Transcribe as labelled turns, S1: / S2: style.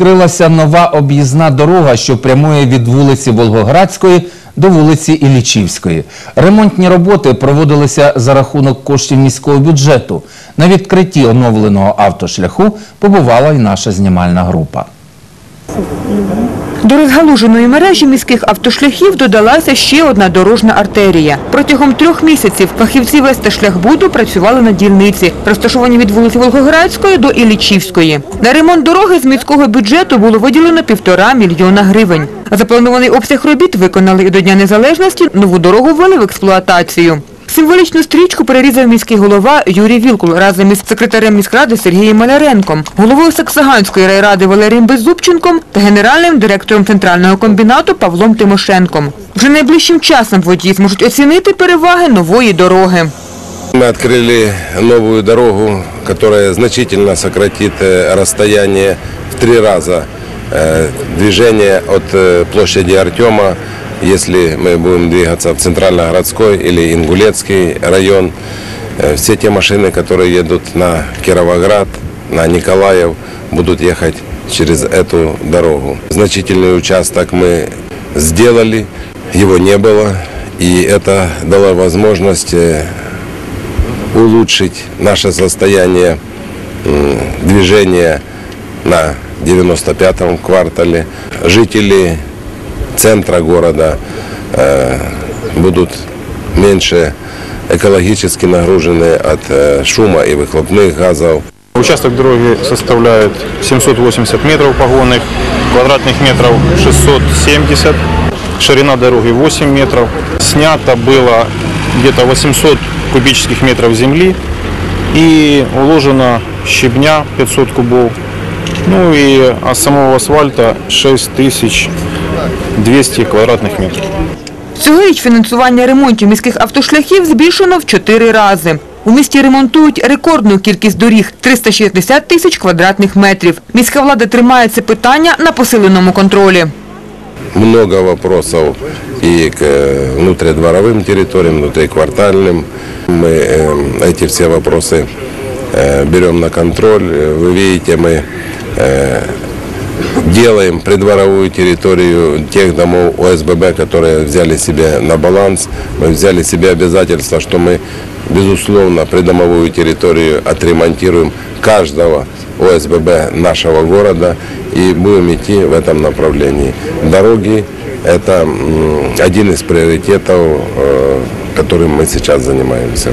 S1: відкрилася нова об'їзна дорога, що прямує від вулиці Волгоградської до вулиці Ілічівської. Ремонтні роботи проводилися за рахунок коштів міського бюджету. На відкритті оновленого автошляху побувала й наша знімальна група.
S2: До розгалуженої мережі міських автошляхів додалася ще одна дорожна артерія. Протягом трьох місяців фахівці Весташляхбуду працювали на дільниці, розташовані від вулиці Волгоградської до Іллічівської. На ремонт дороги з міського бюджету було виділено півтора мільйона гривень. Запланований обсяг робіт виконали і до Дня Незалежності, нову дорогу ввели в експлуатацію. Символічну стрічку перерізав міський голова Юрій Вілкул разом із секретарем міськради Сергієм Маляренком, головою Саксаганської райради Валерієм Беззубченком та генеральним директором центрального комбінату Павлом Тимошенком. Вже найближчим часом водії зможуть оцінити переваги нової дороги.
S3: Мы открыли новую дорогу, которая значительно сократит э, расстояние в три раза э, движение от э, площади Артема, если мы будем двигаться в Центрально-городской или Ингулецкий район. Э, Все те машины, которые едут на Кировоград, на Николаев, будут ехать через эту дорогу. Значительный участок мы сделали, его не было, и это дало возможность э, улучшить наше состояние движения на 95-м квартале. Жители центра города э, будут меньше экологически нагружены от э, шума и выхлопных газов.
S4: Участок дороги составляет 780 метров погонных, квадратных метров 670, ширина дороги 8 метров. Снято было где-то 800 кубических метров земли и уложено щебня 500 кубов. Ну и от самого асфальта 6200 квадратных метров.
S2: Цьогоріч фінансування ремонтів міських автошляхів збільшено в чотири рази. У місті ремонтують рекордну кількість доріг – 360 тисяч квадратних метрів. Міська влада тримає це питання на посиленому контролі.
S3: много вопросов и к э, внутридворовым территориям, внутриквартальным. Мы э, эти все вопросы э, берем на контроль. Э, Вы видите, мы э, делаем придворовую территорию тех домов ОСББ, которые взяли себе на баланс. Мы взяли себе обязательство, что мы, безусловно, придомовую территорию отремонтируем каждого ОСББ нашего города и будем идти в этом направлении. Дороги – это один из приоритетов, э, которым мы сейчас занимаемся.